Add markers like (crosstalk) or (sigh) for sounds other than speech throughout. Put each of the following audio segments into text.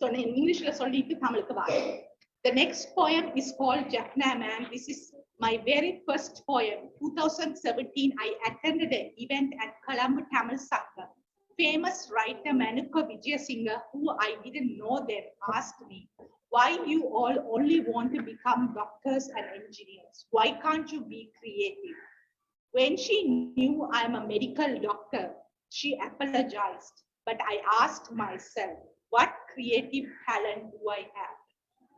So in English, சொல்லிட்டு தமிழுக்கு வாங்க. The next poem is called Jaffna Man. This is my very first poem. 2017, I attended an event at Colombo Tamil Sangha. Famous writer Manuka Vijayasinghe, who I didn't know then, asked me, why you all only want to become doctors and engineers? Why can't you be creative? When she knew I'm a medical doctor, she apologized. But I asked myself, what creative talent do I have?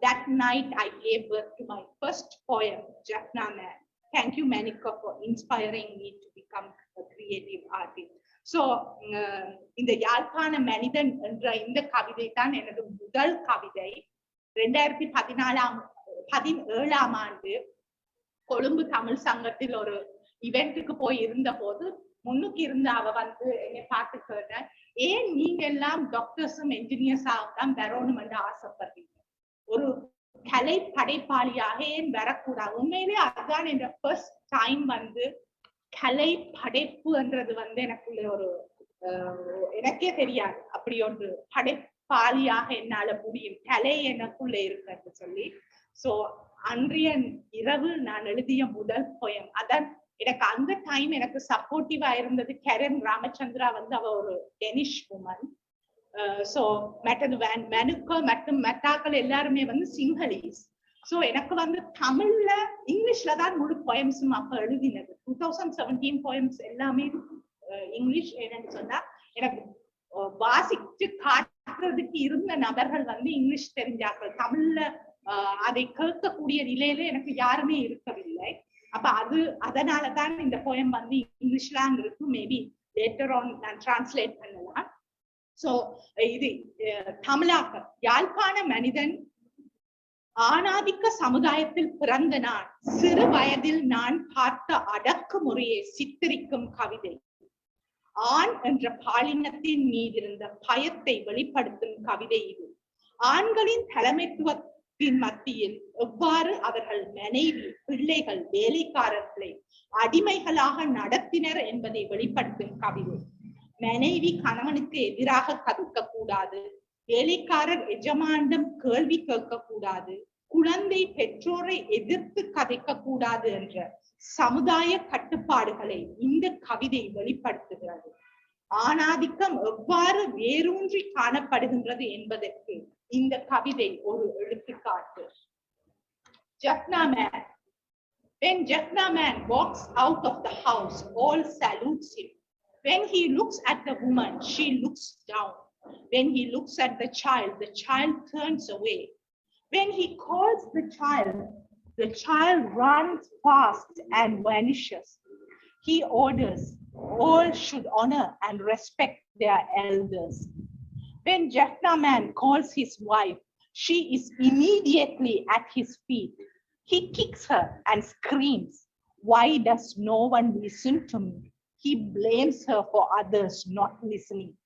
That night, I gave birth to my first poem, Jaffna Man. Thank you, Manika, for inspiring me to become a creative artist. So, uh, இந்த யாழ்ப்பாண மனிதன் என்ற இந்த கவிதை தான் எனது முதல் கவிதை ரெண்டாயிரத்தி பதினாலாம் பதினேழாம் ஆண்டு கொழும்பு தமிழ் சங்கத்தில் ஒரு இவெண்ட்டுக்கு போய் இருந்த போது முன்னுக்கு இருந்த அவ வந்து என்னை பார்த்து கேட்டேன் ஏன் நீங்க எல்லாம் டாக்டர்ஸும் என்ஜினியர்ஸ் தான் வரணும் என்று ஆசைப்படுறீங்க? ஒரு கலை படைப்பாளியாக ஏன் வரக்கூடாது? உண்மையிலே அதுதான் என்ற ஃபர்ஸ்ட் டைம் வந்து கலை படைப்புன்றது வந்து எனக்குள்ள ஒரு எனக்கே தெரியாது. அப்படி ஒன்று படைப்பாளியாக என்னால முடியும். கலை எனக்குள்ள இருக்குன்னு சொல்லி. சோ அன்றைய இரவு நான் எழுதிய முதல் பொயம் அதான் எனக்கு அந்த டைம் எனக்கு சப்போர்ட்டிவா இருந்தது கரண் ராமச்சந்திரா வந்து அவ ஒரு டெனிஷ் உமன் சோ மற்றது வேன் மெனுக்க மற்றும் மெட்டாக்கள் எல்லாருமே வந்து சிங்களீஸ் சோ எனக்கு வந்து தமிழ்ல இங்கிலீஷ்ல தான் முழு போயம்ஸும் அப்ப எழுதினது. டூ தௌசண்ட் செவன்டீன் போயம்ஸ் எல்லாமே இங்கிலீஷ் என்னன்னு சொன்னா எனக்கு வாசிச்சு காட்டுறதுக்கு இருந்த நபர்கள் வந்து இங்கிலீஷ் தெரிஞ்சார்கள். தமிழ்ல அதை கேட்கக்கூடிய நிலையில எனக்கு யாருமே இருக்கவில்லை. அப்ப அது அதனாலதான் இந்த போயம் வந்து இங்கிலீஷ்லாம் இருக்கும் மேபி லேட்டர் ஆன் நான் டிரான்ஸ்லேட் பண்ணலாம். சோ இது தமிழாக்கம். யாழ்ப்பாண மனிதன் ஆணாதிக்க சமுதாயத்தில் பிறந்த நான் சிறு வயதில் நான் பார்த்த அடக்குமுறையை சித்தரிக்கும் கவிதை. ஆண் என்ற பாலினத்தின் மீதிருந்த பயத்தை வெளிப்படுத்தும் கவிதை இது. ஆண்களின் தலைமைத்துவத்தை மத்தியில் எவ்வாறு அவர்கள் மனைவி பிள்ளைகள் வேலைக்காரர்களை அடிமைகளாக நடத்தினர் என்பதை வெளிப்படுத்தும் கவிதை. மனைவி கணவனுக்கு எதிராக கவிக்க கூடாது வேலைக்காரர் எஜமானிடம் கேள்வி கேட்க கூடாது குழந்தை பெற்றோரை எதிர்த்து கதைக்க கூடாது என்ற சமுதாய கட்டுப்பாடுகளை இந்த கவிதை வெளிப்படுத்துகிறது. ஆணாதிக்கம் எவ்வாறு வேரூன்றி காணப்படுகின்றது என்பதற்கு இந்த கவிதை ஒரு எடுத்துக்காட்டு Jaffna man. When Jaffna man walks out of the house, all salutes him. When he looks at the woman, she looks down. When he looks at the child, the child turns away. When he calls the child, the child runs fast and vanishes. He orders, all should honor and respect their elders. When Jaffna man calls his wife, she is immediately at his feet. He kicks her and screams, Why does no one listen to me? He blames her for others not listening.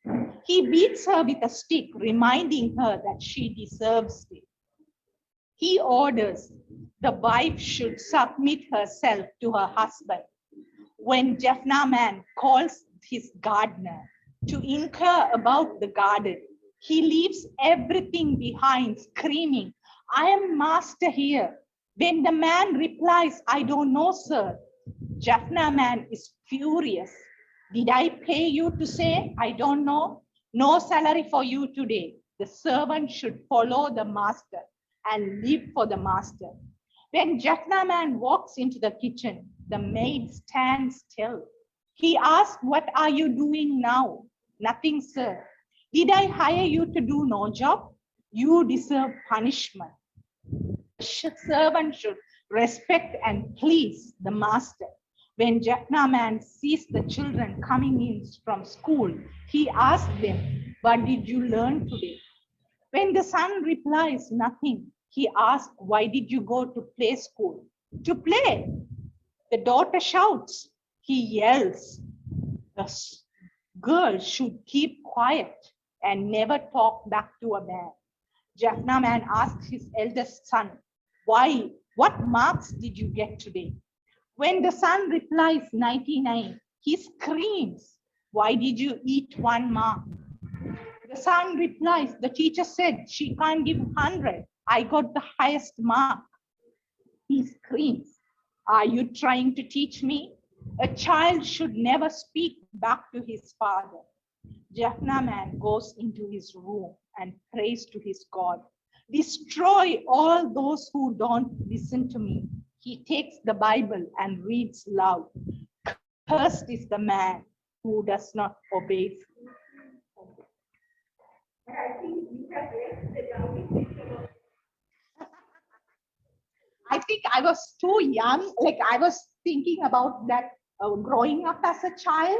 He beats her with a stick, reminding her that she deserves it. He orders the wife should submit herself to her husband. When Jaffna man calls his gardener to inquire about the garden, he leaves everything behind, screaming, I am master here. When the man replies, I don't know, sir, Jaffna man is furious. Did I pay you to say, I don't know? No salary for you today. The servant should follow the master and live for the master. When Jaffna man walks into the kitchen, the maid stands still. He asks, What are you doing now? Nothing, sir. Did I hire you to do no job? You deserve punishment. Sh- Servant should respect and please the master. When Jaffna sees the children coming in from school, he asks them, What did you learn today? When the son replies nothing, he asks, Why did you go to play school? To play. The daughter shouts, he yells. The girl should keep quiet and never talk back to a man. Jaffna man asks his eldest son, Why? What marks did you get today? When the son replies 99, he screams, Why did you eat one mark? The son replies, the teacher said she can't give 100. I got the highest mark. He screams, Are you trying to teach me? A child should never speak back to his father. Jaffna man goes into his room and prays to his God. Destroy all those who don't listen to me. He takes the Bible and reads loud. Cursed is the man who does not obey. I think I was too young. Like I was thinking about that uh, growing up as a child.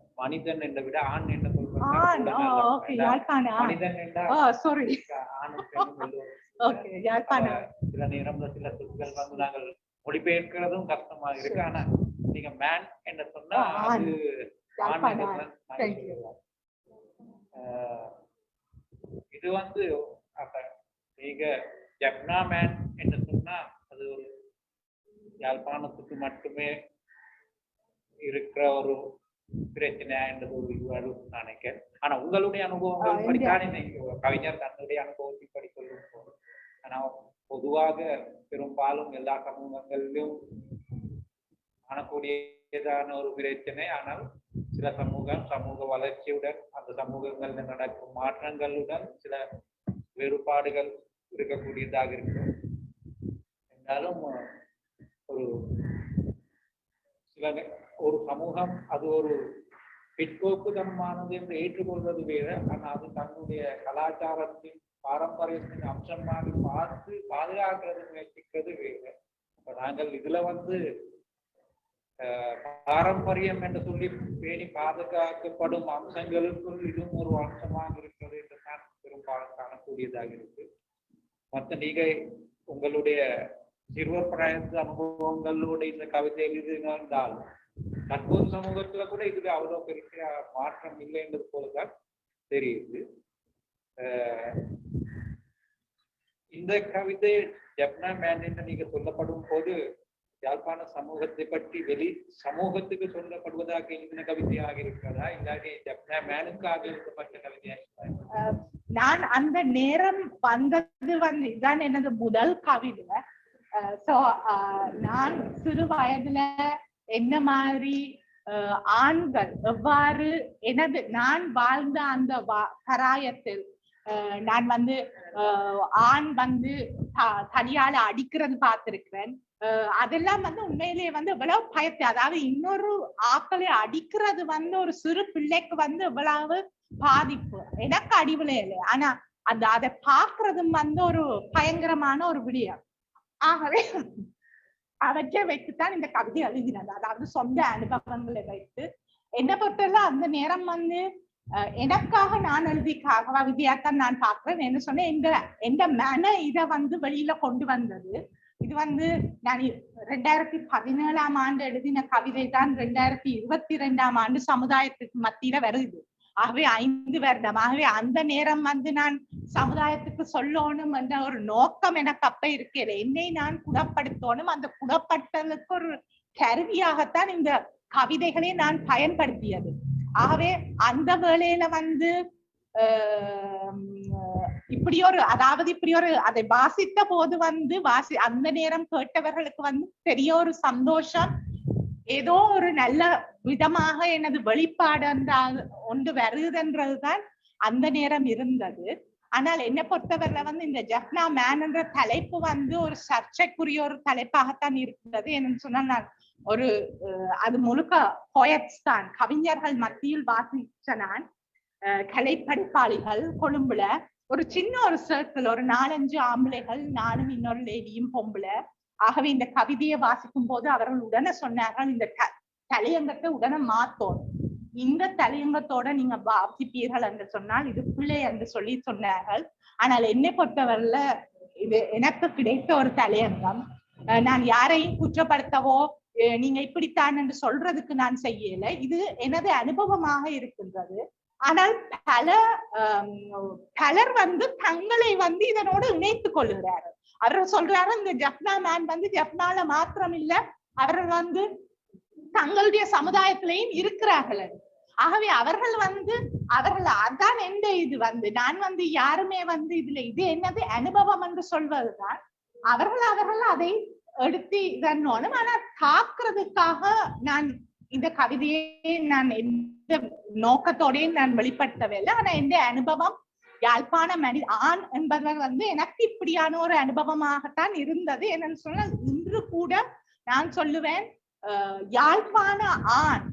மனிதன் என்ற விட ஆண் என்ன (laughs) சில நேரம்ல சில சொற்கள் வந்து நாங்கள் மொழிபெயர்க்கிறதும் கஷ்டமா இருக்கு. ஆனா நீங்க மேன் என்று சொன்னா. அது இது வந்து அப்ப நீங்க ஜப்னா மேன் என்று சொன்னா அது ஒரு யாழ்ப்பாணத்துக்கு மட்டுமே இருக்கிற ஒரு பிரச்சனை என்றது ஒரு நான் நினைக்கிறேன். ஆனா உங்களுடைய அனுபவங்கள் படித்தானே கவிஞர் தன்னுடைய அனுபவத்தை படிக்கொள்ளும் போது ஆனா பொதுவாக பெரும்பாலும் எல்லா சமூகங்களிலும் காணக்கூடியதான ஒரு பிரச்சனை. ஆனால் சில சமூகம் சமூக வளர்ச்சியுடன் அந்த சமூகங்களில் நடக்கும் மாற்றங்களுடன் சில வேறுபாடுகள் இருக்கக்கூடியதாக இருக்கும். என்றாலும் ஒரு சில ஒரு சமூகம் அது ஒரு பிற்போக்குதனமானது என்று ஏற்றுக்கொள்வது வேறு. ஆனால் அது தன்னுடைய கலாச்சாரத்தின் பாரம்பரியத்தின் அம்சமாக பார்த்து பாதுகாக்கிறது முயற்சிக்கிறது வேறு. இப்போ நாங்கள் இதில் வந்து பாரம்பரியம் என்று சொல்லி பேணி பாதுகாக்கப்படும் அம்சங்களுக்குள் இதுவும் ஒரு அம்சமாக இருக்கிறது என்று தான் பெரும்பாலும் காணக்கூடியதாக இருக்கு. மற்ற நீங்கள் உங்களுடைய சிறுவர் பிராயத்து அனுபவங்களோட இந்த கவிதை எழுதினால் தற்போது சமூகத்துல கூட இதுல அவ்வளவு பெரிய மாற்றம் இல்லை என்பது போலதான் தெரியுது. இந்த கவிதை ஜப்னா மேன் என்று நீங்க சொல்லப்படும் போது யாழ்ப்பாண சமூகத்தை பற்றி வெளி சமூகத்துக்கு சொல்லப்படுவதாக எழுதின கவிதையாக இருக்கிறதா? இல்லாட்டி ஜப்னா மேனுக்காக எழுதப்பட்ட கவிதையாக நான் அந்த நேரம் வந்தது வந்து இதுதான் எனது முதல் கவிதை. Uh, சோ uh, நான் சிறு வயதுல என்ன மாதிரி uh, ஆண்கள் எவ்வாறு எனது நான் வாழ்ந்த அந்த கராயத்தில் நான் வந்து ஆண் வந்து தனியால அடிக்கிறது பார்த்திருக்கிறேன். அதெல்லாம் வந்து உண்மையிலேயே வந்து இவ்வளவு பயத்தை அதாவது இன்னொரு ஆக்களை அடிக்கிறது வந்து ஒரு சிறு பிள்ளைக்கு வந்து இவ்வளவு பாதிப்பு. எனக்கு அடிவிலே இல்லை ஆனா அந்த அதை பாக்குறதும் வந்து ஒரு பயங்கரமான ஒரு விடயம். ஆகவே அவற்றை வைத்துத்தான் இந்த கவிதை எழுதினது. அதாவது சொந்த அனுபவங்களை வைத்து என்ன பொறுத்தவரை அந்த நேரம் வந்து எனக்காக நான் எழுதி கவிதையாத்தான் நான் பாக்குறேன் என்ன சொன்னேன் எங்க எந்த மன இதை வந்து வெளியில கொண்டு வந்தது. இது வந்து நான் ரெண்டாயிரத்தி பதினேழாம் ஆண்டு எழுதின கவிதை தான் ரெண்டாயிரத்தி இருபத்தி ரெண்டாம் ஆண்டு சமுதாயத்துக்கு மத்தியில வருது. ஆகவே ஐந்து வருடம். ஆகவே அந்த நேரம் வந்து நான் சமுதாயத்துக்கு சொல்லணும் என்ற ஒரு நோக்கம் எனக்கு அப்ப இருக்கிறது. என்னை நான் குணப்படுத்தணும். அந்த குணப்படுத்தலுக்கு ஒரு கருவியாகத்தான் இந்த கவிதைகளை நான் பயன்படுத்தியது. ஆகவே அந்த வேளையில வந்து ஆஹ் இப்படி ஒரு அதாவது இப்படி ஒரு அதை வாசித்த போது வந்து வாசி அந்த நேரம் கேட்டவர்களுக்கு வந்து பெரிய ஒரு சந்தோஷம் ஏதோ ஒரு நல்ல விதமாக எனது வெளிப்பாடு அந்த ஒன்று வருதுன்றதுதான் அந்த நேரம் இருந்தது. ஆனால் என்னை பொறுத்தவரையில வந்து இந்த ஜப்னா மேன் என்ற தலைப்பு வந்து ஒரு சர்ச்சைக்குரிய ஒரு தலைப்பாகத்தான் இருந்தது. என்னன்னு சொன்னால் நான் ஒரு அது முழுக்க poets தான். கவிஞர்கள் மத்தியில் வாசிச்ச நான் அஹ், கலைப்படைப்பாளிகள் கொழும்புல ஒரு சின்ன ஒரு சர்க்கிள் ஒரு நாலஞ்சு ஆம்பளைகள் நானும் இன்னொரு லேடியும் பொம்பளை ஆகவே இந்த கவிதையை வாசிக்கும் போது அவர்கள் உடனே சொன்னார்கள் இந்த தலையங்கத்தை உடனே மாத்தோம். இந்த தலையங்கத்தோட நீங்க வாசிப்பீர்கள் என்று சொன்னால் இது பிள்ளை என்று சொல்லி சொன்னார்கள். ஆனால் என்னை பொறுத்தவரையில இது எனக்கு கிடைத்த ஒரு தலையங்கம். அஹ் நான் யாரையும் குற்றப்படுத்தவோ நீங்க இப்படித்தான் என்று சொல்றதுக்கு நான் செய்யல. இது எனது அனுபவமாக இருக்கின்றது. ஆனால் பல பலர் வந்து தங்களை வந்து இதனோடு இணைத்துக் கொள்கிறார்கள். அவர் சொல்றாரு இந்த ஜப்னா மேன் வந்து ஜப்னால மாத்திரம் இல்ல அவர்கள் வந்து தங்களுடைய சமுதாயத்திலையும் இருக்கிறார்கள். ஆகவே அவர்கள் வந்து அவர்கள் அதான் எந்த இது வந்து நான் வந்து யாருமே வந்து இதுல இது என்னது அனுபவம் என்று சொல்வதுதான் அவர்கள் அவர்கள் அதை எடுத்து இதன்னோனும் ஆனா தாக்குறதுக்காக நான் இந்த கவிதையை நான் எந்த நோக்கத்தோடயும் நான் வெளிப்படுத்தவில்லை ஆனா எந்த அனுபவம் யாழ்ப்பாண மனி ஆண் என்பவர் வந்து எனக்கு இப்படியான ஒரு அனுபவமாகத்தான் இருந்தது. என்னன்னு சொன்னால் இன்று கூட நான் சொல்லுவேன் யாழ்ப்பாண ஆண்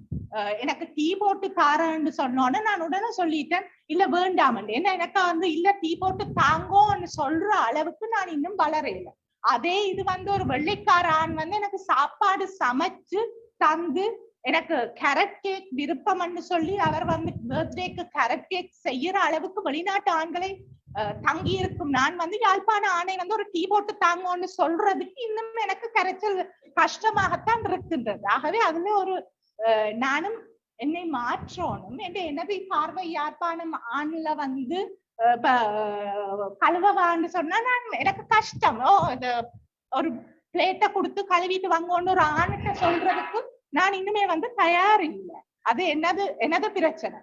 எனக்கு டீ போட்டு தாரேன்னு சொன்னோன்னு நான் உடனே சொல்லிட்டேன். இல்ல வேண்டாம் ஏன்னா எனக்கு வந்து இல்ல டீ போட்டு தாங்கோன்னு சொல்ற அளவுக்கு நான் இன்னும் வளரையில அதே இது வந்து ஒரு வெள்ளைக்கார ஆண் வந்து எனக்கு சாப்பாடு சமைச்சு தந்து எனக்கு கேரட் கேக் விருப்பம்னு சொல்லி அவர் வந்து பர்த்டேக்கு கேரட் கேக் செய்யற அளவுக்கு வெளிநாட்டு ஆண்களை தங்கி இருக்கும் நான் வந்து யாழ்ப்பாண ஆணை வந்து ஒரு டீ போட்டு தாங்கன்னு சொல்றதுக்கு இன்னும் எனக்கு கரைச்சல் கஷ்டமாகத்தான் இருக்கின்றது. ஆகவே அதுல ஒரு நானும் என்னை மாற்றணும். என்ற எனது பார்வை யாழ்ப்பாணம் ஆண்ல வந்து கழுவவான்னு சொன்னா நான் எனக்கு கஷ்டம். ஓ இது ஒரு பிளேட்டை கொடுத்து கழுவிட்டு வாங்கன்னு ஒரு ஆணுகிட்ட சொல்றதுக்கும் நான் இன்னுமே வந்து தயார் இல்லை. அது என்னது என்னது பிரச்சனை?